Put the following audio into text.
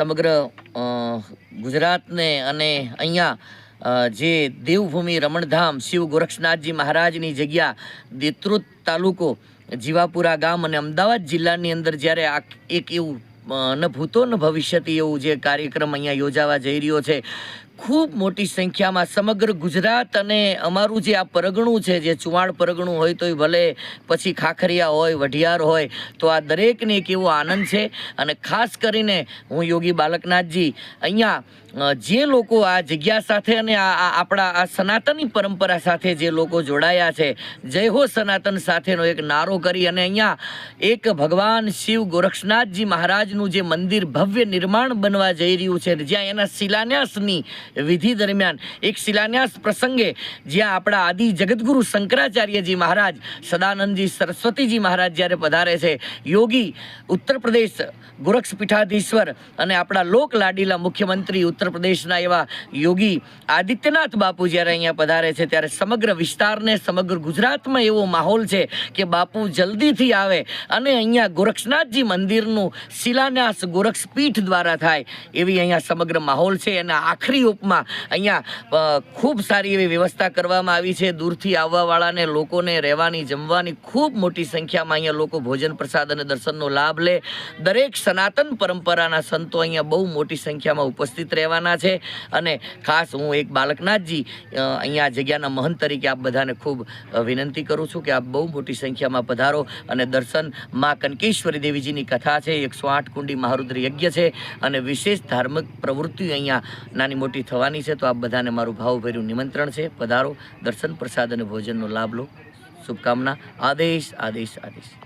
સમગ્ર ગુજરાતને અને અહીંયા જે દેવભૂમિ રમણધામ શિવ ગોરક્ષનાથજી મહારાજની જગ્યા દેતૃત તાલુકો, જીવાપુરા ગામ અને અમદાવાદ જિલ્લાની અંદર જ્યારે આ એક એવું ન ન ભવિષ્યથી એવું જે કાર્યક્રમ અહીંયા યોજાવા જઈ રહ્યો છે ખૂબ મોટી સંખ્યામાં સમગ્ર ગુજરાત અને અમારું જે આ પરગણું છે, જે ચુવાણ પરગણું હોય તોય ભલે પછી ખાખરિયા હોય, વઢિયાર હોય, તો આ દરેકને એક એવો આનંદ છે. અને ખાસ કરીને હું યોગી બાલકનાથજી, અહીંયા જે લોકો આ જગ્યા સાથે અને આ, આપણા આ સનાતની પરંપરા સાથે જે લોકો જોડાયા છે, જય હો સનાતન સાથેનો એક નારો કરી અને અહીંયા એક ભગવાન શિવ ગોરક્ષનાથજી મહારાજનું જે મંદિર ભવ્ય નિર્માણ બનવા જઈ રહ્યું છે, જ્યાં એના શિલાન્યાસની વિધિ દરમિયાન. એક શિલાન્યાસ પ્રસંગે જ્યાં આપણા આદિ જગતગુરુ શંકરાચાર્યજી મહારાજ, સદાનંદજી સરસ્વતીજી મહારાજ જ્યારે પધારે છે, યોગી ઉત્તર પ્રદેશ ગોરક્ષ પીઠાધીશ્વર અને આપણા લોક લાડીલા મુખ્યમંત્રી ઉત્તર પ્રદેશના એવા યોગી આદિત્યનાથ બાપુ જ્યારે અહીંયા પધારે છે, ત્યારે સમગ્ર વિસ્તારને સમગ્ર ગુજરાતમાં એવો માહોલ છે કે બાપુ જલ્દીથી આવે અને અહીંયા ગોરક્ષનાથજી મંદિરનું શિલાન્યાસ ગોરક્ષ પીઠ દ્વારા થાય એવી અહીંયા સમગ્ર માહોલ છે. અને આખરી ઉપમાં અહીંયા ખૂબ સારી એવી વ્યવસ્થા કરવામાં આવી છે. દૂરથી આવવાવાળાને, લોકોને રહેવાની, જમવાની ખૂબ મોટી સંખ્યામાં અહીંયા લોકો ભોજન પ્રસાદ અને દર્શનનો લાભ લે. દરેક સનાતન પરંપરાના સંતો અહીંયા બહુ મોટી સંખ્યામાં ઉપસ્થિત રહેવાના છે. અને ખાસ હું એક બાલકનાથજી અહીંયા જગ્યાના મહંત તરીકે આપ બધાને ખૂબ વિનંતી કરું છું કે આપ બહુ મોટી સંખ્યામાં પધારો અને દર્શનમાં કનકેશ્વરી દેવીજીની કથા છે. એકસો આઠ કુંડી મહારુદ્ર યજ્ઞ છે અને વિશેષ ધાર્મિક પ્રવૃત્તિ અહીંયા નાની મોટી થવાની છે તો આપ બધાને મારું ભાવભર્યું નિમંત્રણ છે. પધારો, દર્શન, પ્રસાદ અને ભોજનનો લાભ લો. શુભકામના. આદેશ આદેશ આદેશ.